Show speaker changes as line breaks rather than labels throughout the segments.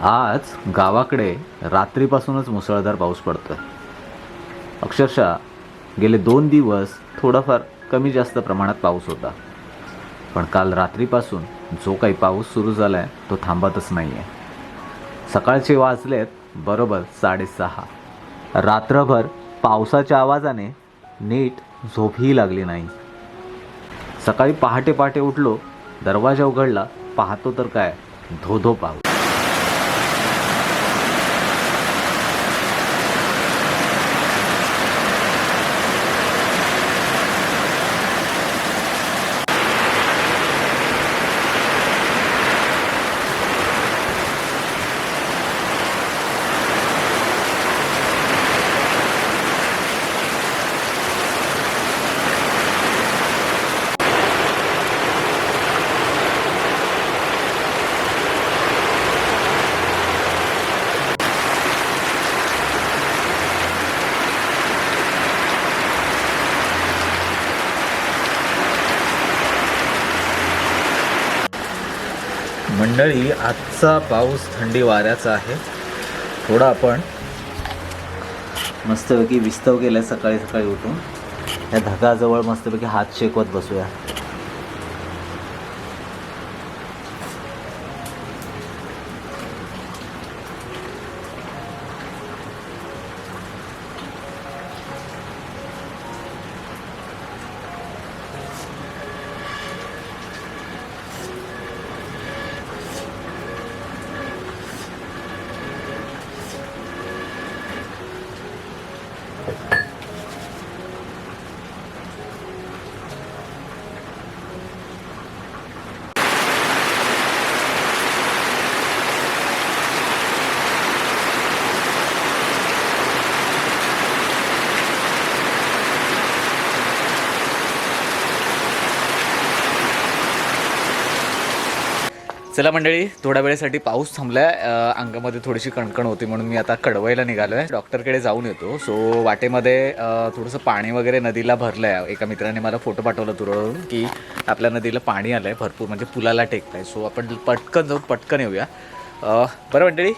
आज गावाकडे रात्रीपासूनच मुसळधार पाऊस पडतोय. अक्षरशः गेले दोन दिवस थोडाफार कमी जास्त प्रमाणात पाऊस होता. पण काल रात्रीपासून जो काही पाऊस सुरू झाला आहे तो थांबतच नाही आहे सकाळचे वाजलेत बरोबर साडेसहा. रात्रभर पावसाच्या आवाजाने नीट झोपही लागली नाही. सकाळी पहाटे पहाटे उठलो दरवाजा उघडला पाहतो तर काय धो धो पाऊस. मंडळी आजचा पाऊस थंडी वाऱ्याचा आहे. थोडा आपण मस्तपैकी विस्तव केला सकाळी सकाळी उठून. या धगाजवळ मस्तपैकी हात शेकवत बसूया. Thank you. चला मंडळी थोड्या वेळेसाठी पाऊस थांबलाय. अंगामध्ये थोडीशी कणकण होती म्हणून मी आता कडवायला निघालो आहे डॉक्टरकडे जाऊन येतो. सो वाटेमध्ये थोडंसं पाणी वगैरे नदीला भरलं आहे एका मित्राने मला फोटो पाठवला तुरळून की आपल्या नदीला पाणी आलं आहे भरपूर म्हणजे पुलाला टेकलं आहे सो आपण पटकन जाऊन पटकन येऊया. बरं मंडळी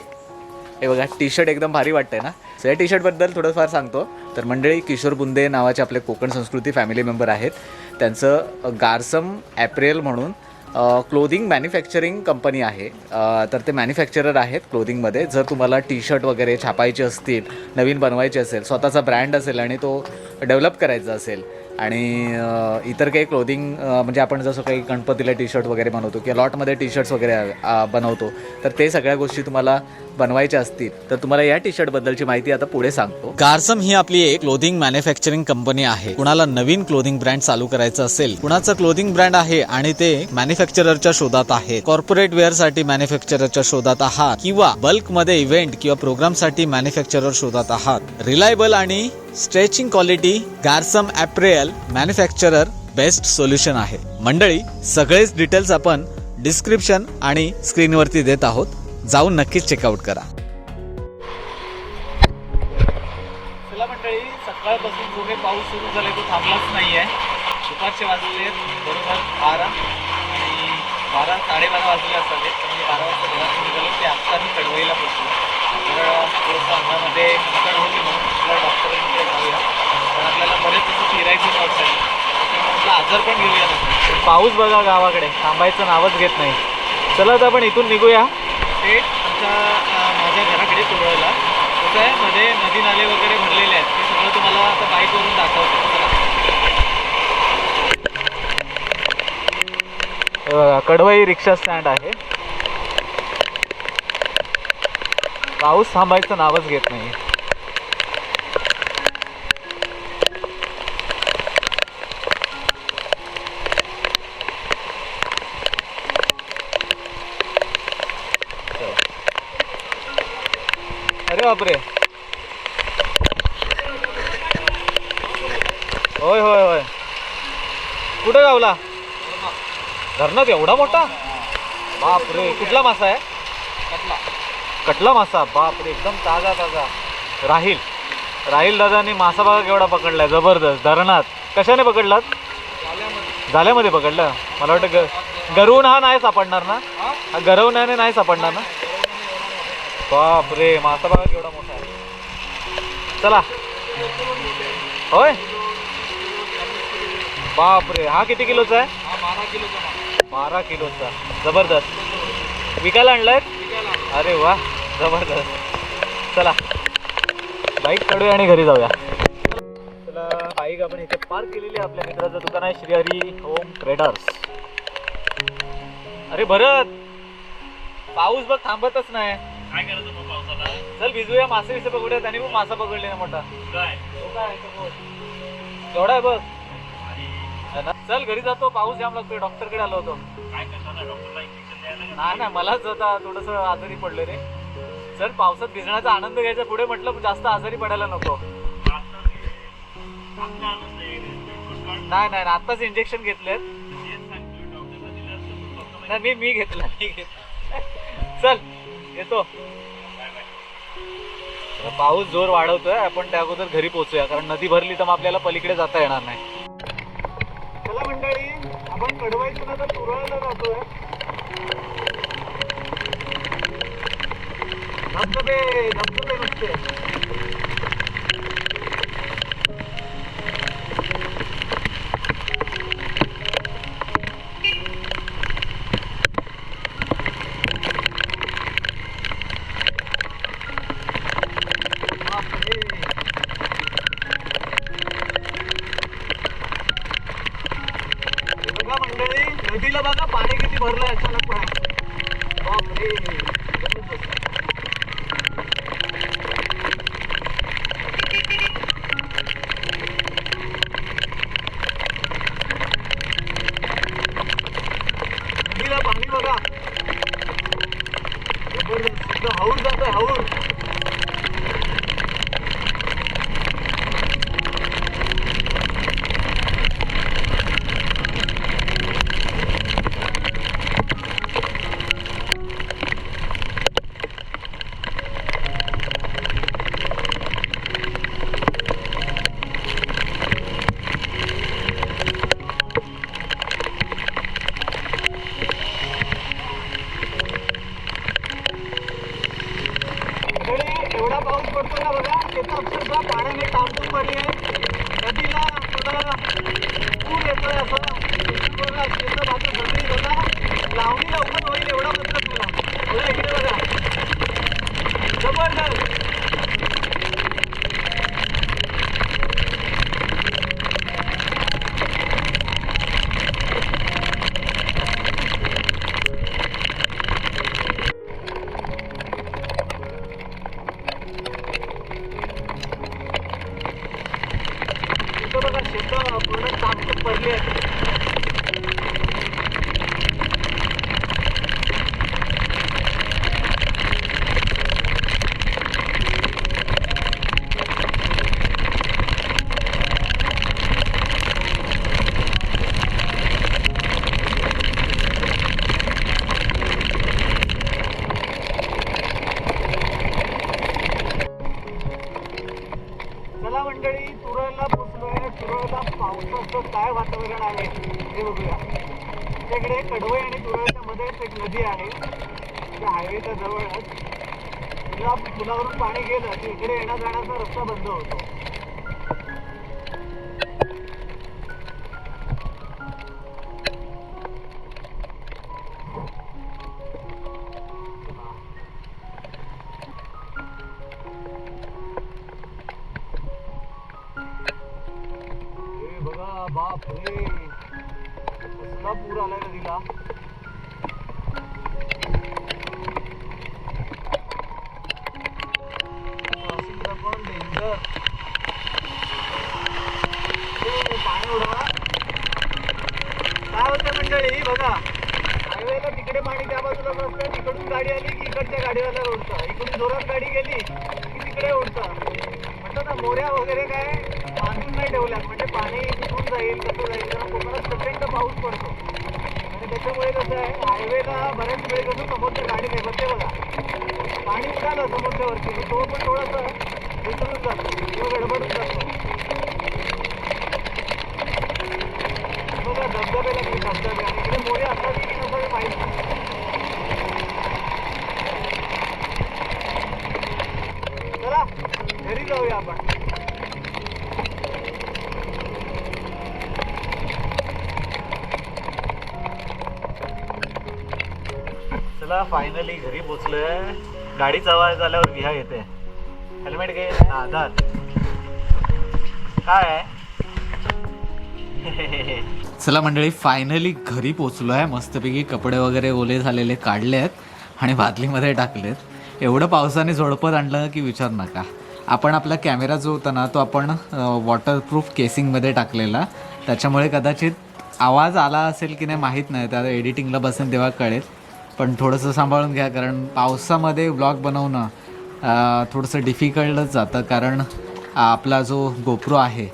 हे बघा टी शर्ट एकदम भारी वाटतंय ना? सो या टी शर्टबद्दल थोडंफार सांगतो. तर मंडळी किशोर बुंदे नावाचे आपले कोकण संस्कृती फॅमिली मेंबर आहेत. त्यांचं गारसम ॲप्रिल म्हणून क्लोदिंग मॅन्युफॅक्चरिंग कंपनी आहे. तर ते मॅन्युफॅक्चरर आहेत क्लोदिंगमध्ये जर तुम्हाला टी शर्ट वगैरे छापायचे असतील नवीन बनवायचे असेल स्वतःचा ब्रँड असेल आणि तो डेव्हलप करायचा असेल आणि इतर काही क्लोदिंग म्हणजे आपण जसं काही गणपतीला टी शर्ट वगैरे बनवतो किंवा लॉटमध्ये टी शर्ट्स वगैरे बनवतो तर ते सगळ्या गोष्टी तुम्हाला बनवायच्या असतील तर तुम्हाला या टी शर्टबद्दलची माहिती आता पुढे सांगतो. गार्सम ही आपली एक क्लोदिंग मॅन्युफॅक्चरिंग कंपनी आहे. कुणाला नवीन क्लोदिंग ब्रँड चालू करायचं असेल कुणाचं क्लोदिंग ब्रँड आहे आणि ते मॅन्युफॅक्चररच्या शोधात आहे कॉर्पोरेट वेअरसाठी मॅन्युफॅक्चररच्या शोधात आहात किंवा बल्कमध्ये इव्हेंट किंवा प्रोग्रामसाठी मॅन्युफॅक्चरर शोधात आहात रिलायबल आणि स्ट्रेचिंग क्वालिटी गार्सम ॲप्रेल मॅन्युफॅक्चरर बेस्ट सोल्युशन आहे. मंडळी सगळेच डिटेल्स आपण डिस्क्रिप्शन आणि स्क्रीनवरती देत आहोत. जाऊन नक्कीच चेकआउट करा. चला मंडळी सकाळपासून जो काही पाऊस सुरू झालाय तो थांबलाच नाही आहे दुपारचे वाजले बरोबर बारा आणि बारा साडेबारा वाजले असावे. म्हणजे बारा वाजता घरातून निघालो ते आत्ता मी कडवईला पोहोचलो. तर थोडंसं अंगामध्ये कड होती म्हणून आपल्या डॉक्टरांकडे जाऊया पण आपल्याला म्हटलं आजार पण घेऊया ना. पाऊस बघा गावाकडे. थांबायचं नावच घेत नाही. चला तर आपण इथून निघूया. ते आमच्या माझ्या घराकडे तुरळला कसं आहे मध्ये नदी नाले वगैरे भरलेले आहेत. ते सगळं तुम्हाला आता बाईकवरून दाखवतो. कडवई रिक्षा स्टँड आहे. पाऊस थांबायचं नावच घेत नाही. बापरे. होय होय होय. कुठं गावला? धरणात एवढा मोठा? बापरे कुठला मासा आहे? कटला मासा बापरे एकदम ताजा ताजा. राहील. राहील दादानी मासा बघा केवढा पकडलाय जबरदस्त. धरणात. कशाने पकडलात? झाल्यामध्ये पकडलं. मला वाटतं ग गरवून हा नाही सापडणार ना? गरवण्याने नाही सापडणार ना?
बाप रे मासा बघा केवढा मोठा आहे. चला. होय? बाप रे हा किती किलोचा आहे?
बारा किलोचा
बारा किलोचा. जबरदस्त. विकायला आणलाय? अरे वा जबरदस्त. चला. बाईक काढूया आणि घरी जाऊया. चला बाईक आपण इथे पार्क केलेली आहे आपल्या मित्राचं दुकान आहे श्रीहरी होम ट्रेडर्स. अरे भरत! पाऊस बघ थांबतच नाही.
काय करायचं मग पावसाला?
चल भिजूया. मासे विसे पकडूया. त्याने पण मासा पकडले ना मोठा.
काय?
तो काय? आहे समोर? केवढा आहे बघ. है ना? चल घरी जातो. पाऊस जाम लागतोय. डॉक्टरकडे आलो होतो.
काय करणार ना डॉक्टरला इंजेक्शन द्यायला का?
नाही नाही. मलाच आता थोडस आजारी पडलं रे. चल पावसात भिजण्याचा आनंद घ्यायचा. पुढे म्हटलं जास्त आजारी पडायला नको.
आनंद आहे.
नाही नाही आताच इंजेक्शन घेतलेत.
तेच सांगतोय, डॉक्टरला. दिलं असतं तर स्वतः माहिती.
नाही मी मी घेतलं मी घेतलं. चल. येतो. तर पाऊस जोर वाढवतोय आपण त्या अगोदर घरी पोहोचूया कारण नदी भरली तर मग आपल्याला पलीकडे जाता येणार नाही. चला मंडळी आपण कडवायचं तर तुरळाला जातोय. धबधबे धबधबे नुसते. नदीला बघा पाणी किती भरलंय अचानक पण बापरे. जबरदस्त. पाणी बघा. जबरदस्त इथं हाऊस जात आहे हाऊस मंडळी, एवढा पाऊस पडतो ना बघा त्याचा अक्षरशः पाण्याने तांबून पडली आहे नदीला पुन्हा पूर येतोय असं बघा शेतं भातं सगळी बघा लावणी लवकर होईल एवढा मतलब तुला बघा इकडे बघा जबरदस्त इथं बघा शेतं पूर्ण तांबून पडली आहे चला मंडळी तुरळला पोचलोय तुरळला पावसाचं ठिकाण आहे हे बघूया त्याकडे कडवई आणि तुरळच्या मध्येच एक नदी आहे. त्या हायवेच्या जवळच. तिला पुलावरून पाणी गेलं की इकडे येण्या जाण्याचा रस्ता बंद होतो. कसला पूर आलाय नदीला वाशिंदा पण डेंजर पाणी उडवा काय होतं मंडळी बघा. हायवेला तिकडे पाणी त्या बाजूला बसतं तिकडून गाडी आली की इकडच्या गाडीवाला ओढतं इकडून जोरात गाडी गेली की तिकडे ओढतं म्हणतात ना मोऱ्या वगैरे काय? पाणी नाही ठेवल्यात म्हणजे पाणी कुठून जाईल कसं जाईल कारण कोकणात प्रचंड पाऊस पडतो. आणि त्याच्यामुळे कसं आहे हायवेला बऱ्याच वेळ कसं समोरच्या गाडी नाही बघते बघा. पाणी निघालं समोरच्यावरती की तो पण थोडासा विसरून जातो किंवा गडबडून जातो. बघा धबधबे लागले धबधबे आणि इकडे मोरे असावे की नसावे माहीत नाही. जाऊया आपण. आता फायनली घरी पोचलोय. गाडीचा आवाज झाल्यावर विहा येते. हेल्मेट घे. आधार काय आहे?
चला मंडळी फायनली घरी पोचलो आहे मस्तपैकी कपडे वगैरे ओले झालेले काढले आहेत आणि बादलीमध्ये टाकलेत. एवढं पावसाने झोडपत आणलं की विचार नका. आपण आपला कॅमेरा जो होता ना तो आपण वॉटरप्रूफ केसिंगमध्ये टाकलेला. त्याच्यामुळे कदाचित आवाज आला असेल की नाही माहीत नाही. त्या एडिटिंगला बसेन तेव्हा कळेल. पण थोडंसं सांभाळून घ्या कारण पावसामध्ये ब्लॉग बनवणं थोडंसं डिफिकल्टच जातं. कारण आपला जो गोप्रो आहे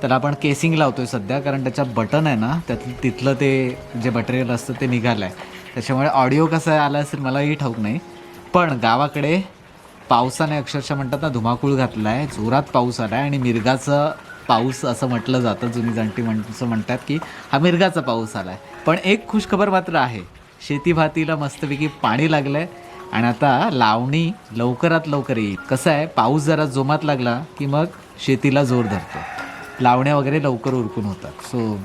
त्याला आपण केसिंग लावतो आहे सध्या कारण त्याच्या बटन आहे ना त्यात तिथलं ते जे मटेरियल असतं ते निघालं आहे त्याच्यामुळे ऑडिओ कसा आला असेल मलाही ठाऊक नाही. पण गावाकडे पावसाने अक्षरशः म्हणतात ना धुमाकूळ घातला आहे जोरात पाऊस आला आहे आणि मिरगाचं पाऊस असं म्हटलं जातं जुनी जाणती माणसं म्हणतात की हा मिरगाचा पाऊस आला आहे पण एक खुशखबर मात्र आहे. शेतीभातीला मस्तपैकी पाणी लागलं आहे आणि आता लावणी लवकरात लवकर येईल. कसं आहे पाऊस जरा जोमात लागला की मग शेतीला जोर धरतो. लावण्या वगैरे लवकर उरकून होतात. सो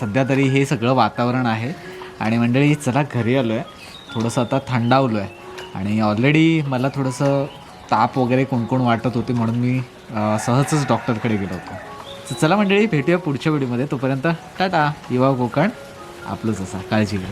सध्या तरी हे सगळं वातावरण आहे. आणि मंडळी चला घरी आलो आहे थोडंसं आता थंडावलो आहे आणि ऑलरेडी मला थोडंसं ताप वगैरे कोणकोण वाटत होते म्हणून मी सहजच डॉक्टरकडे गेलो होतो. तर चला मंडळी भेटूया पुढच्या व्हिडिओमध्ये. तोपर्यंत टाटा. युवा कोकण आपलंच असा. काळजी घ्या.